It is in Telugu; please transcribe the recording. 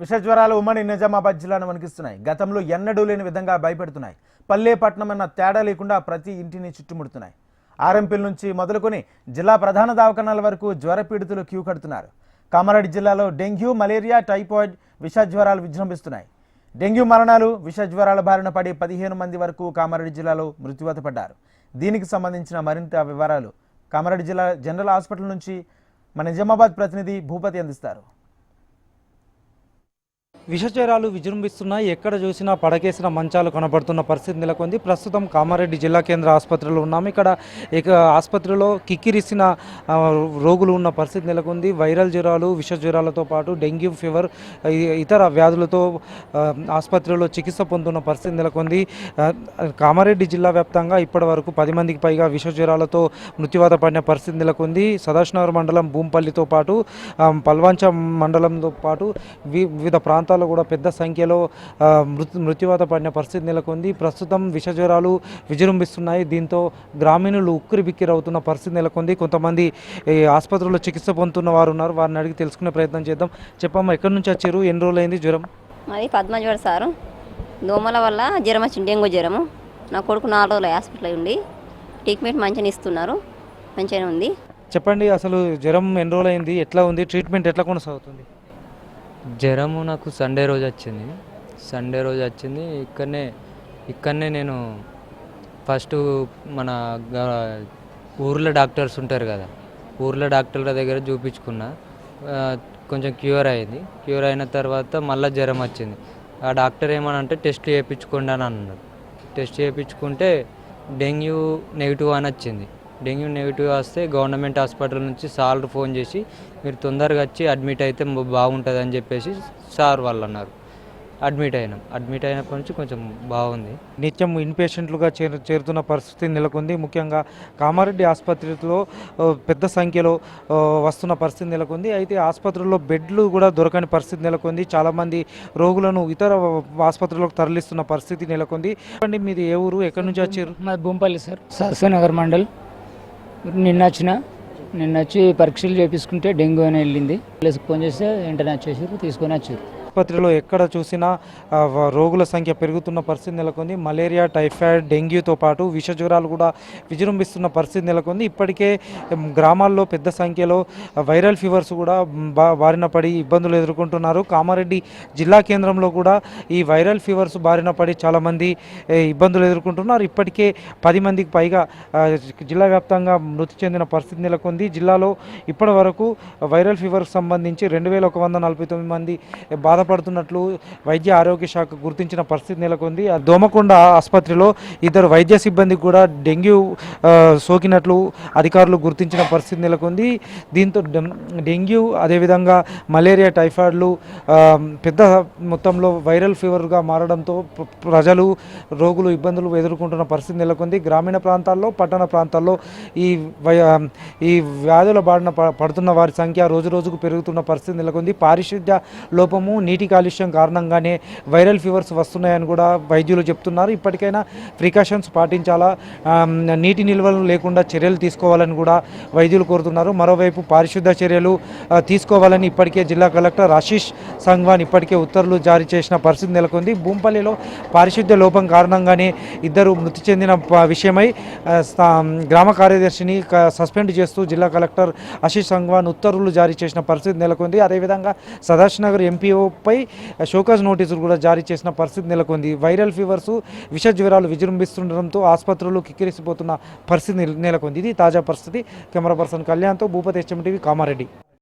విష జ్వరాలు ఉమ్మడి నిజామాబాద్ జిల్లాను వణికిస్తున్నాయి. గతంలో ఎన్నడూ లేని విధంగా భయపెడుతున్నాయి. పల్లె పట్టణం అన్న తేడా లేకుండా ప్రతి ఇంటిని చుట్టుముడుతున్నాయి. ఆర్ఎంపీల నుంచి మొదలుకొని జిల్లా ప్రధాన దవాఖానాల వరకు జ్వర పీడితులు క్యూ కడుతున్నారు. కామారెడ్డి జిల్లాలో డెంగ్యూ మలేరియా టైఫాయిడ్ విష జ్వరాలు విజృంభిస్తున్నాయి. డెంగ్యూ మరణాలు విష జ్వరాల బారిన పడి పదిహేను మంది వరకు కామారెడ్డి జిల్లాలో మృత్యువత పడ్డారు. దీనికి సంబంధించిన మరింత వివరాలు కామారెడ్డి జిల్లా జనరల్ హాస్పిటల్ నుంచి మన నిజామాబాద్ ప్రతినిధి భూపతి అందిస్తారు. విషచరాలు విజృంభిస్తున్నాయి. ఎక్కడ చూసినా పడకేసిన మంచాలు కనబడుతున్న పరిస్థితి నెలకొంది. ప్రస్తుతం కామారెడ్డి జిల్లా కేంద్ర ఆసుపత్రిలో ఉన్నాము ఇక్కడ ఇక ఆసుపత్రిలో కిక్కిరిసిన రోగులు ఉన్న పరిస్థితి నెలకొంది. వైరల్ జ్వరాలు విష జ్వరాలతో పాటు డెంగ్యూ ఫీవర్ ఇతర వ్యాధులతో ఆసుపత్రిలో చికిత్స పొందుతున్న పరిస్థితి నెలకొంది. కామారెడ్డి జిల్లా వ్యాప్తంగా ఇప్పటి వరకు పది మందికి పైగా విష జ్వరాలతో మృత్యువాత పడిన పరిస్థితి నెలకొంది. సదాశనగర్ మండలం భూంపల్లితో పాటు పల్వాంచ మండలంతో పాటు వి- వివిధ ప్రాంతాల్లో కూడా పెద్ద సంఖ్యలో మృతు మృత్యువాత పడిన పరిస్థితి నెలకొంది. ప్రస్తుతం విష జ్వరాలు విజృంభిస్తున్నాయి. దీంతో గ్రామీణులు ఉక్కిరి బిక్కిరి అవుతున్న పరిస్థితి నెలకొంది. కొంతమంది ఈ ఆసుపత్రిలో చికిత్స పొందుతున్న వారు ఉన్నారు. వారిని అడిగి తెలుసుకునే ప్రయత్నం చేద్దాం. చెప్పమ్మా ఎక్కడి నుంచి వచ్చారు? ఎన్ని రోజులు అయింది జ్వరం? అది పద్మజ్వర సారు. దోమల వల్ల జ్వరం వచ్చింది డెంగ్యూ జ్వరము నా కొడుకు నాలుగు రోజులు హాస్పిటల్ ఉండి ట్రీట్మెంట్ మంచిగా ఇస్తున్నారు. మంచిగానే ఉంది. చెప్పండి అసలు జ్వరం ఎన్ని రోజులు అయింది ఎట్లా ఉంది? ట్రీట్మెంట్ ఎట్లా కొనసాగుతుంది? జ్వరము నాకు సండే రోజు వచ్చింది. సండే రోజు వచ్చింది. ఇక్కడనే ఇక్కడనే నేను ఫస్ట్ మన ఊర్లో డాక్టర్స్ ఉంటారు కదా. ఊర్లో డాక్టర్ల దగ్గర చూపించుకున్నా. కొంచెం క్యూర్ అయింది. క్యూర్ అయిన తర్వాత మళ్ళీ జ్వరం వచ్చింది. ఆ డాక్టర్ ఏమనంటే టెస్ట్ చేయించుకోండి అని అన్నాడు. టెస్ట్ చేయించుకుంటే డెంగ్యూ నెగిటివ్ అని వచ్చింది. డెంగ్యూ నెగిటివ్ వస్తే గవర్నమెంట్ హాస్పిటల్ నుంచి సార్ ఫోన్ చేసి మీరు తొందరగా వచ్చి అడ్మిట్ అయితే బాగుంటుంది అని చెప్పేసి సార్ వాళ్ళు అన్నారు. అడ్మిట్ అయినాం. అడ్మిట్ అయినప్పటి నుంచి కొంచెం బాగుంది. నిత్యం ఇన్పేషెంట్లుగా చేరు చేరుతున్న పరిస్థితి నెలకొంది. ముఖ్యంగా కామారెడ్డి ఆసుపత్రిలో పెద్ద సంఖ్యలో వస్తున్న పరిస్థితి నెలకొంది. అయితే ఆసుపత్రుల్లో బెడ్లు కూడా దొరకని పరిస్థితి నెలకొంది. చాలామంది రోగులను ఇతర ఆసుపత్రులకు తరలిస్తున్న పరిస్థితి నెలకొంది. మీది ఏ ఊరు? ఎక్కడి నుంచి వచ్చారు? మాది భూంపల్లి సార్. సరస్వనగర్ మండల్. నిన్న వచ్చిన నిన్న వచ్చి పరీక్షలు చేపించుకుంటే డెంగ్యూ అని వెళ్ళింది. ప్లస్ ఫోన్ చేస్తే వెంటనే వచ్చేసారు తీసుకొని వచ్చారు. ఆసుపత్రిలో ఎక్కడ చూసినా రోగుల సంఖ్య పెరుగుతున్న పరిస్థితి నెలకొంది. మలేరియా టైఫాయిడ్ డెంగ్యూతో పాటు విష జ్వరాలు కూడా విజృంభిస్తున్న పరిస్థితి నెలకొంది. ఇప్పటికే గ్రామాల్లో పెద్ద సంఖ్యలో వైరల్ ఫీవర్స్ కూడా బా బారిన పడి ఇబ్బందులు ఎదుర్కొంటున్నారు. కామారెడ్డి జిల్లా కేంద్రంలో కూడా ఈ వైరల్ ఫీవర్స్ బారిన పడి చాలామంది ఇబ్బందులు ఎదుర్కొంటున్నారు. ఇప్పటికే పది మందికి పైగా జిల్లా వ్యాప్తంగా మృతి చెందిన పరిస్థితి నెలకొంది. జిల్లాలో ఇప్పటి వరకు వైరల్ ఫీవర్కి సంబంధించి రెండు వేల ఒక వంద నలభై తొమ్మిది మంది బాధపడుతున్నట్లు వైద్య ఆరోగ్య శాఖ గుర్తించిన పరిస్థితి నెలకొంది. ఆ దోమకొండ ఆసుపత్రిలో ఇద్దరు వైద్య సిబ్బందికి కూడా డెంగ్యూ సోకినట్లు అధికారులు గుర్తించిన పరిస్థితి నెలకొంది. దీంతో డెంగ్యూ అదేవిధంగా మలేరియా టైఫాయిడ్లు పెద్ద మొత్తంలో వైరల్ ఫీవర్గా మారడంతో ప్రజలు రోగులు ఇబ్బందులు ఎదుర్కొంటున్న పరిస్థితి నెలకొంది. గ్రామీణ ప్రాంతాల్లో పట్టణ ప్రాంతాల్లో ఈ వై- ఈ వ్యాధుల బారిన పడుతున్న వారి సంఖ్య రోజు రోజుకు పెరుగుతున్న పరిస్థితి నెలకొంది. పారిశుద్ధ్య లోపము నీటి కాలుష్యం కారణంగానే వైరల్ ఫీవర్స్ వస్తున్నాయని కూడా వైద్యులు చెప్తున్నారు. ఇప్పటికైనా ప్రికాషన్స్ పాటించాలా? నీటి నిల్వలు లేకుండా చర్యలు తీసుకోవాలని కూడా వైద్యులు కోరుతున్నారు. మరోవైపు పారిశుద్ధ్య చర్యలు తీసుకోవాలని ఇప్పటికే జిల్లా కలెక్టర్ ఆశీష్ సంగ్వాన్ ఇప్పటికే ఉత్తర్వులు జారీ చేసిన పరిస్థితి నెలకొంది. భూంపల్లిలో పారిశుద్ధ్య లోపం కారణంగానే ఇద్దరు మృతి చెందిన విషయమై గ్రామ కార్యదర్శిని సస్పెండ్ చేస్తూ జిల్లా జిల్లా కలెక్టర్ ఆశీష్ సంగ్వాన్ ఉత్తర్వులు జారీ చేసిన పరిస్థితి నెలకొంది. అదేవిధంగా సదాశనగర్ ఎంపీఓపై షోకాజ్ నోటీసులు కూడా జారీ చేసిన పరిస్థితి నెలకొంది. వైరల్ ఫీవర్స్ విష జ్వరాలు విజృంభిస్తుండడంతో ఆసుపత్రులు కిక్కిరిసిపోతున్న పరిస్థితి నెల- నెలకొంది. ఇది తాజా పరిస్థితి. కెమెరా పర్సన్ కళ్యాణ్తో భూపతి హెచ్ఎంటీవీ కామారెడ్డి.